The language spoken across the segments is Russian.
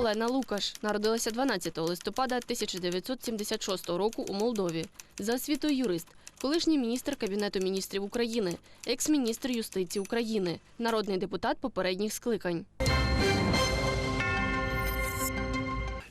Олена Лукаш народилася 12 листопада 1976 року у Молдові. За освітою юрист, колишній міністр Кабінету міністрів України, екс-міністр юстиції України, народний депутат попередніх скликань.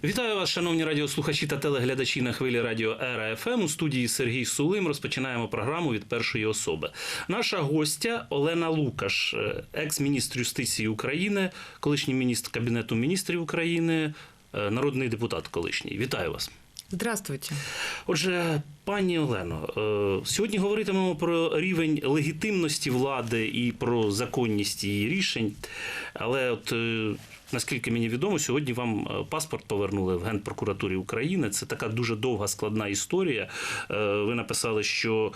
Вітаю вас, шановні радіослухачі та телеглядачі на хвилі радіо Ера ФМ. У студії Сергій Сулим розпочинаємо програму від першої особи. Наша гостя Олена Лукаш, е, екс-міністр юстиції України, колишній міністр Кабінету міністрів України, е, народний депутат колишній. Вітаю вас. Здравствуйте. Отже, пані Олено, е, сьогодні говоритимемо про рівень легітимності влади і про законність її рішень. Але от е, наскільки мені відомо, сьогодні вам е, паспорт повернули в Генпрокуратурі України. Це така дуже довга складна історія. Ви написали, що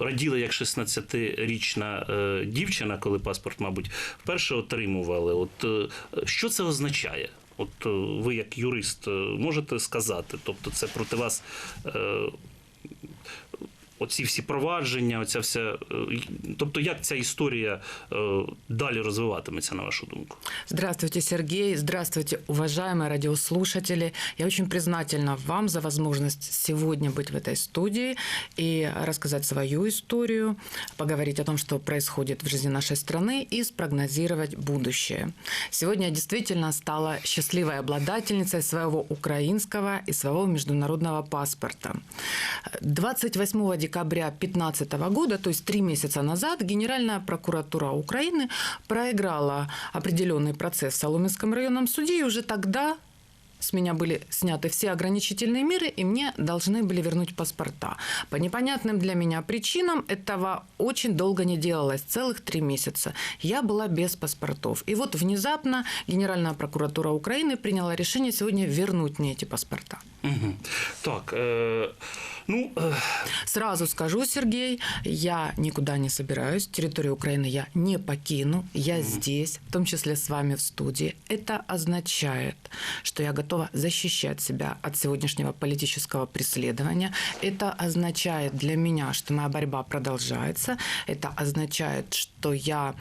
раділи як 16-річна е, дівчина, коли паспорт, мабуть, вперше отримували. От що це означає? От ви, як юрист, можете сказати, тобто це проти вас оці всі провадження, оця вся. е, Тобто, як ця історія е, далі розвиватиметься, на вашу думку? Здравствуйте, Сергей. Здравствуйте, уважаемые радиослушатели. Я очень признательна вам за возможность сегодня быть в этой студии и рассказать свою историю, поговорить о том, что происходит в жизни нашей страны и спрогнозировать будущее. Сегодня я действительно стала счастливой обладательницей своего украинского и своего международного паспорта. 28 декабря 2015 года, то есть три месяца назад, Генеральная прокуратура Украины проиграла определенный процесс в Соломенском районном суде, и уже тогда с меня были сняты все ограничительные меры, и мне должны были вернуть паспорта. По непонятным для меня причинам этого очень долго не делалось, целых три месяца. Я была без паспортов. И вот внезапно Генеральная прокуратура Украины приняла решение сегодня вернуть мне эти паспорта. Угу. Так, е, ну. Е, Сразу скажу, Сергей, я никуда не собираюсь. Территорию Украины я не покину. Я здесь, в том числе с вами в студии. Это означает, что я готова защищать себя от сегодняшнего политического преследования. Это означает для меня, что моя борьба продолжается. Это означает, что я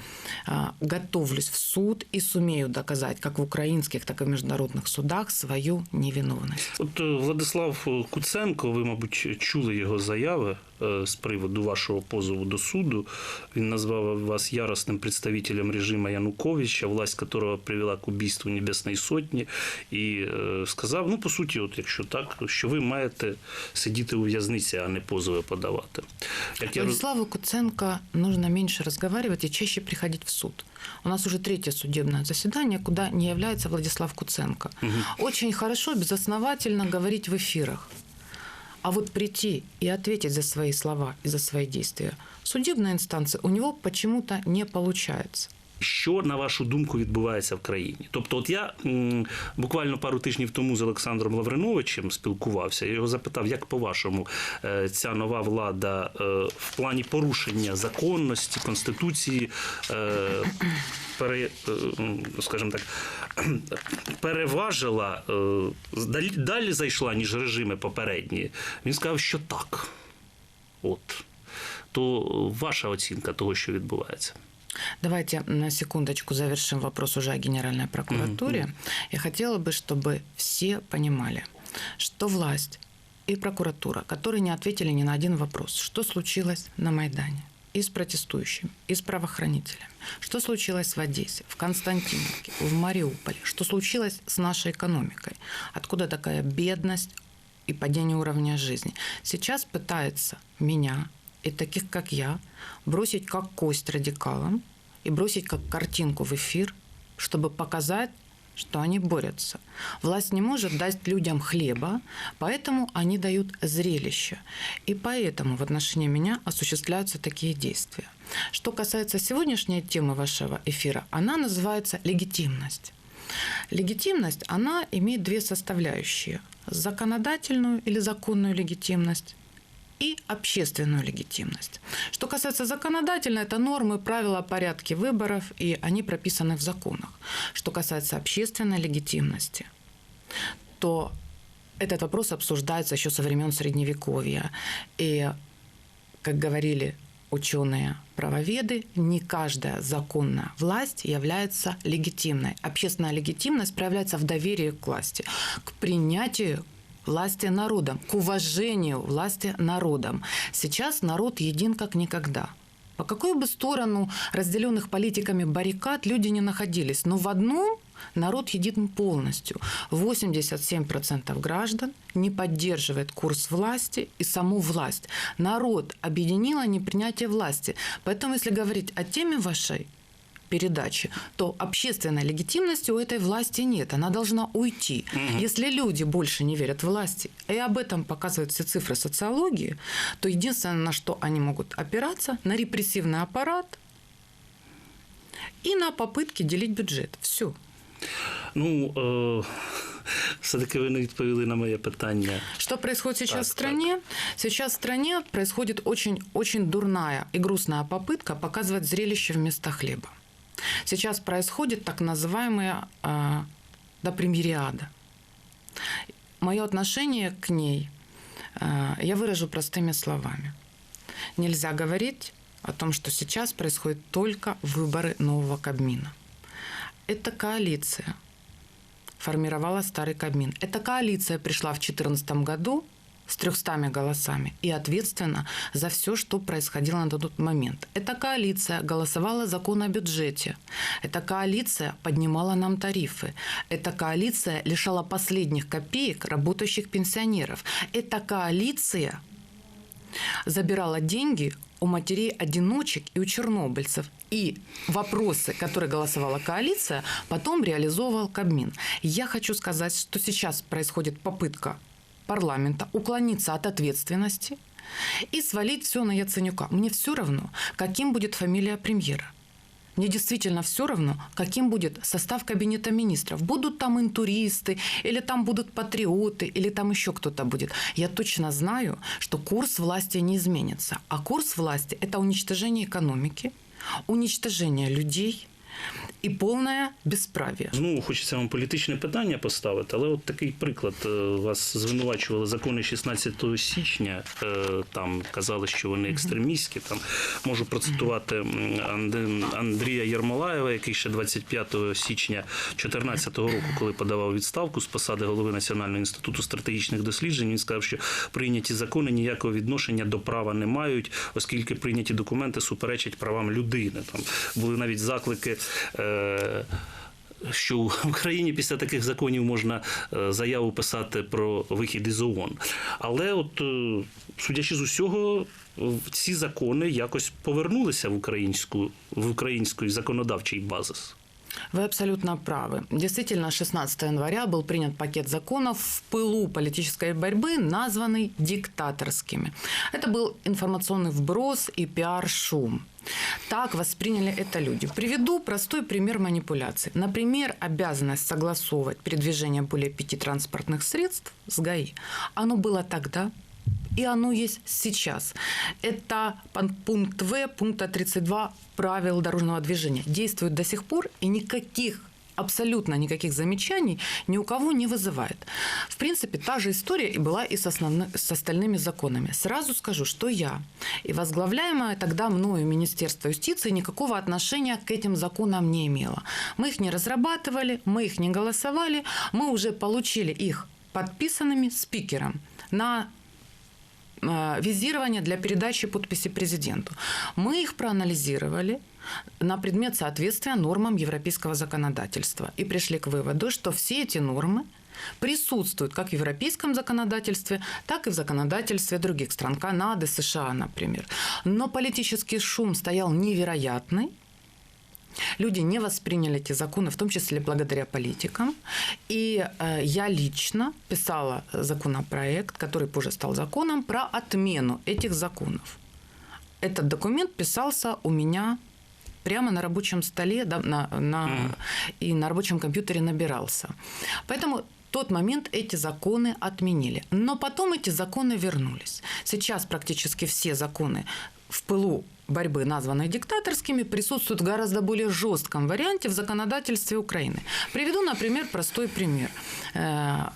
а, готовлюсь в суд и сумею доказать как в украинских, так и в международных судах свою невиновность. От е, Владислав Куценко, ви, мабуть, чули його заяви з приводу вашого позову до суду. Він назвав вас яростним представителем режиму Януковича, власть которого привела к убийству Небесної Сотні, і е, сказав: ну, по суті, от якщо так, що ви маєте сидіти у в'язниці, а не позови подавати. Як я роз- Владиславу Куценко нужно меньше разговаривать и чаще приходить в суд. У нас уже третье судебное заседание, куда не является Владислав Куценко. Очень хорошо, безосновательно говорить в эфирах. А вот прийти и ответить за свои слова и за свои действия в судебной инстанции у него почему-то не получается. Що на вашу думку відбувається в країні? Тобто, от я буквально пару тижнів тому з Олександром Лавриновичем спілкувався. Я його запитав, як по-вашому е, ця нова влада е, в плані порушення законності, конституції. е, Пере, скажімо так, переважила далі зайшла, ніж режими попередні. Він сказав, що так. От. То ваша оцінка того, що відбувається. Давайте на секундочку завершим вопрос уже о Генеральной прокуратуре. Я хотела бы, чтобы все понимали, что власть и прокуратура, которые не ответили ни на один вопрос, что случилось на Майдане, и с протестующими, и с правоохранителями, что случилось в Одессе, в Константиновке, в Мариуполе, что случилось с нашей экономикой, откуда такая бедность и падение уровня жизни. Сейчас пытается меня и таких, как я, бросить как кость радикалам и бросить как картинку в эфир, чтобы показать, что они борются. Власть не может дать людям хлеба, поэтому они дают зрелище. И поэтому в отношении меня осуществляются такие действия. Что касается сегодняшней темы вашего эфира, она называется легитимность. Легитимность, она имеет две составляющие. Законодательную или законную легитимность и общественную легитимность. Что касается законодательной, это нормы, правила, порядки выборов, и они прописаны в законах. Что касается общественной легитимности, то этот вопрос обсуждается еще со времен Средневековья. И, как говорили ученые, правоведы, не каждая законная власть является легитимной. Общественная легитимность проявляется в доверии к власти, к принятию власти народом, к уважению власти народом. Сейчас народ един как никогда. По какой бы сторону разделенных политиками баррикад люди не находились, но в одном народ един полностью. 87% граждан не поддерживает курс власти и саму власть. Народ объединило непринятие власти. Поэтому, если говорить о теме вашей передачи, то общественной легитимности у этой власти нет. Она должна уйти. Если люди больше не верят власти, и об этом показывают все цифры социологии, то единственное, на что они могут опираться, на репрессивный аппарат и на попытки делить бюджет. Все. Ну, е, все-таки ви не відповіли на моє питання. Что происходит сейчас Так, в стране? Сейчас в стране происходит очень, очень дурная и грустная попытка показывать зрелище вместо хлеба. Сейчас происходит так называемая э, допремьериада. Мое отношение к ней э, я выражу простыми словами. Нельзя говорить о том, что сейчас происходят только выборы нового Кабмина. Эта коалиция формировала старый Кабмин. Эта коалиция пришла в 2014 году с 300 голосами и ответственна за все, что происходило на тот момент. Эта коалиция голосовала закон о бюджете. Эта коалиция поднимала нам тарифы. Эта коалиция лишала последних копеек работающих пенсионеров. Эта коалиция забирала деньги у матерей-одиночек и у чернобыльцев. И вопросы, которые голосовала коалиция, потом реализовывал Кабмин. Я хочу сказать, что сейчас происходит попытка парламента уклониться от ответственности и свалить все на Яценюка. Мне все равно, каким будет фамилия премьера. Мне действительно все равно, каким будет состав кабинета министров. Будут там интуристы, или там будут патриоты, или там еще кто-то будет. Я точно знаю, что курс власти не изменится. А курс власти – это уничтожение экономики, уничтожение людей и полное бесправие. Знову хочеться вам політичне питання поставити, але от такий приклад. Е, Вас звинувачували закони 16 січня. е, Там казали, що вони екстремістські. Там можу процитувати Андрія Єрмолаєва, який ще 25 січня 2014 року, коли подавав відставку з посади голови Національного інституту стратегічних досліджень, він сказав, що прийняті закони ніякого відношення до права не мають, оскільки прийняті документи суперечать правам людини. Там були навіть заклики. е, що в Україні після таких законів можна е, заяву писати про вихід із ООН. Але, от, е, судячи з усього, в- ці закони якось повернулися в українську в український законодавчий базис. Вы абсолютно правы. Действительно, 16 января был принят пакет законов в пылу политической борьбы, названный диктаторскими. Это был информационный вброс и пиар-шум. Так восприняли это люди. Приведу простой пример манипуляции. Например, обязанность согласовывать передвижение более пяти транспортных средств с ГАИ. Оно было тогда, и оно есть сейчас. Это пункт В, пункта 32 правил дорожного движения. Действует до сих пор и никаких абсолютно никаких замечаний ни у кого не вызывает. В принципе, та же история и была и с, основны- с остальными законами. Сразу скажу, что я и возглавляемое тогда мною Министерство юстиции никакого отношения к этим законам не имело. Мы их не разрабатывали, мы их не голосовали, мы уже получили их подписанными спикером на э, визирование для передачи подписи президенту. Мы их проанализировали на предмет соответствия нормам европейского законодательства и пришли к выводу, что все эти нормы присутствуют как в европейском законодательстве, так и в законодательстве других стран, Канады, США, например. Но политический шум стоял невероятный, Люди не восприняли эти законы, в том числе благодаря политикам. И э, я лично писала законопроект, который позже стал законом, про отмену этих законов. Этот документ писался у меня прямо на рабочем столе да, на, на, Мгм. и на рабочем компьютере набирался. Поэтому тот момент эти законы отменили. Но потом эти законы вернулись. Сейчас практически все законы в пылу борьбы, названные диктаторскими, присутствуют в гораздо более жестком варианте в законодательстве Украины. Приведу, например, простой пример. Э,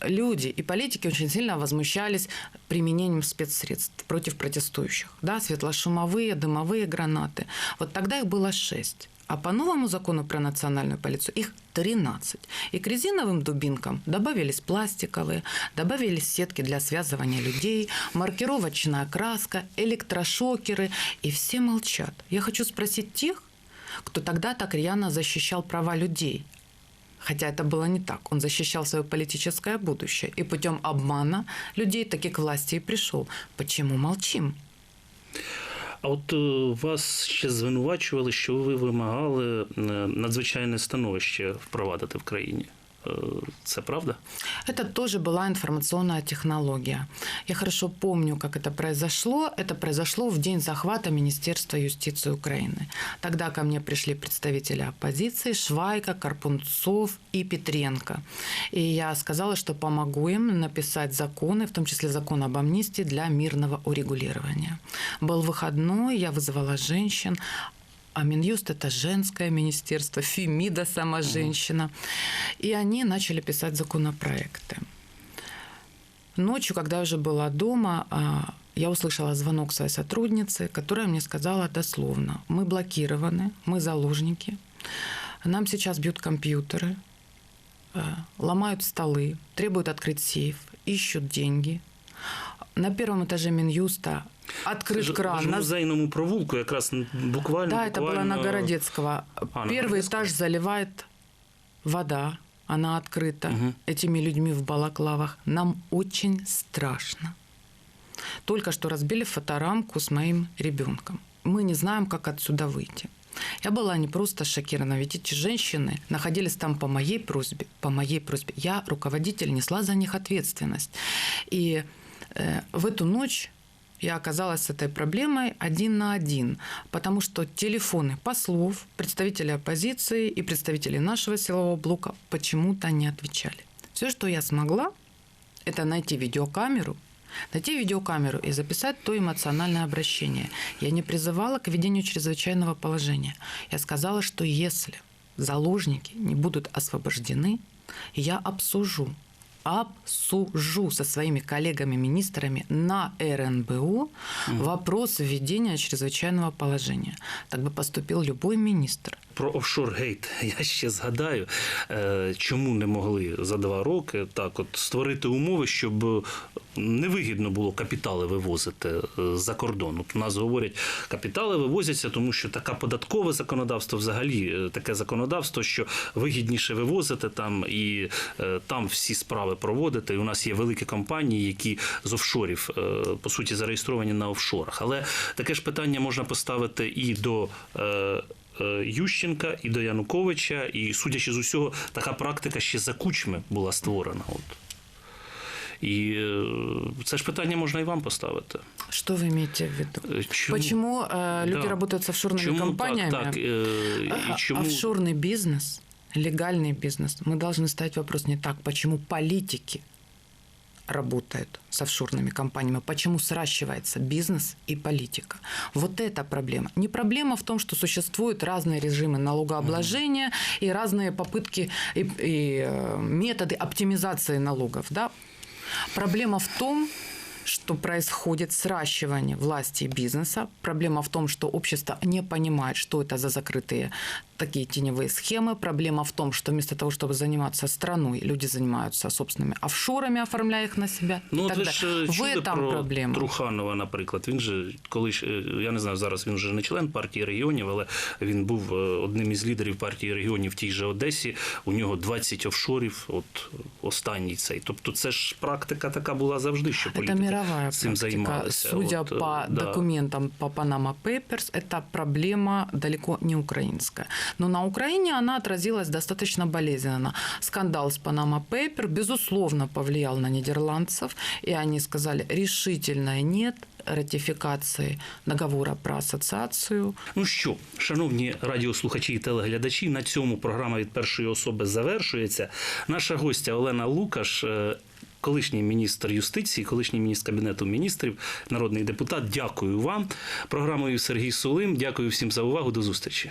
люди и политики очень сильно возмущались применением спецсредств против протестующих. Да, светлошумовые, дымовые гранаты. Вот тогда их было шесть. А по новому закону про национальную полицию их 13. И к резиновым дубинкам добавились пластиковые, добавились сетки для связывания людей, маркировочная краска, электрошокеры. И все молчат. Я хочу спросить тех, кто тогда так рьяно защищал права людей. Хотя это было не так. Он защищал свое политическое будущее. И путем обмана людей таки к власти и пришел. Почему молчим? А от вас ще звинувачували, що ви вимагали надзвичайне становище впровадити в країні. Е, Це правда? Это тоже была информационная технология. Я хорошо помню, как это произошло. Это произошло в день захвата Министерства юстиции Украины. Тогда ко мне пришли представители оппозиции Швайка, Карпунцов и Петренко. И я сказала, что помогу им написать законы, в том числе закон об амнистии для мирного урегулирования. Был выходной, я вызывала женщин, а Минюст – это женское министерство, Фемида – сама женщина. И они начали писать законопроекты. Ночью, когда я уже была дома, а, я услышала звонок своей сотрудницы, которая мне сказала дословно, мы блокированы, мы заложники, нам сейчас бьют компьютеры, э, ломают столы, требуют открыть сейф, ищут деньги. На первом этаже Минюста открыт кран. в на- музейному провулку, якраз буквально. да, это было на буквально- Городецкого. А, на Первый Городецкого. этаж заливает вода, она открыта Мгм. этими людьми в балаклавах. Нам очень страшно. Только что разбили фоторамку с моим ребенком. Мы не знаем, как отсюда выйти. Я была не просто шокирована, ведь эти женщины находились там по моей просьбе, по моей просьбе. Я, руководитель, несла за них ответственность. И э, в эту ночь я оказалась с этой проблемой один на один, потому что телефоны послов, представителей оппозиции и представителей нашего силового блока почему-то не отвечали. Все, что я смогла, это найти видеокамеру, найти видеокамеру и записать то эмоциональное обращение. Я не призывала к ведению чрезвычайного положения. Я сказала, что если заложники не будут освобождены, я обсужу обсужу со своими коллегами-министрами на РНБО вопрос введения чрезвычайного положения. Так бы поступил любой министр. Про офшор-гейт я ще згадаю, е, чому не могли за два роки так от створити умови, щоб невигідно було капітали вивозити е, за кордон. От у нас говорять, капітали вивозяться, тому що таке податкове законодавство, взагалі е, таке законодавство, що вигідніше вивозити там і е, там всі справи проводити. І у нас є великі компанії, які з офшорів е, по суті зареєстровані на офшорах. Але таке ж питання можна поставити і до. е, е, Ющенка і до Януковича, і судячи з усього, така практика ще за кучми була створена. От. І е, це ж питання можна і вам поставити. Что вы имеете в виду? Е, Чому? Почему э, люди Да. работают с офшорными чому компаниями? Так, так, е, А- і чому... Офшорный бизнес, легальный бизнес. Мы должны ставить вопрос не так, почему политики работают с офшорными компаниями, почему сращивается бизнес и политика. Вот это проблема. Не проблема в том, что существуют разные режимы налогообложения и разные попытки и, и, э, методы оптимизации налогов. Да? Проблема в том, что происходит сращивание власти и бизнеса. Проблема в том, что общество не понимает, что это за закрытые такие теневые схемы. Проблема в том, что вместо того, чтобы заниматься страной, люди занимаются собственными офшорами, оформляя их на себя. Ну, и от так ви далее. ж е, в чули этом про проблема. Труханова, наприклад. Він же колись, е, я не знаю, зараз він вже не член партії регіонів, але він був е, одним із лідерів партії регіонів в тій же Одесі. У нього 20 офшорів, от останній цей. Тобто це ж практика така була завжди, що Это політики мировая цим практика. займалися. Судя От, е, по да. документам по Panama Papers, это проблема далеко не украинская. Но на Украине она отразилась достаточно болезненно. Скандал с Panama Paper, безусловно, повлиял на нидерландцев, и они сказали решительное нет ратификации договора про ассоциацию. Ну що, шановні радіослухачі і телеглядачі, на цьому програма від першої особи завершується. Наша гостя Олена Лукаш. е, Колишній міністр юстиції, колишній міністр кабінету міністрів, народний депутат. Дякую вам. Програмою Сергій Сулим. Дякую всім за увагу. До зустрічі.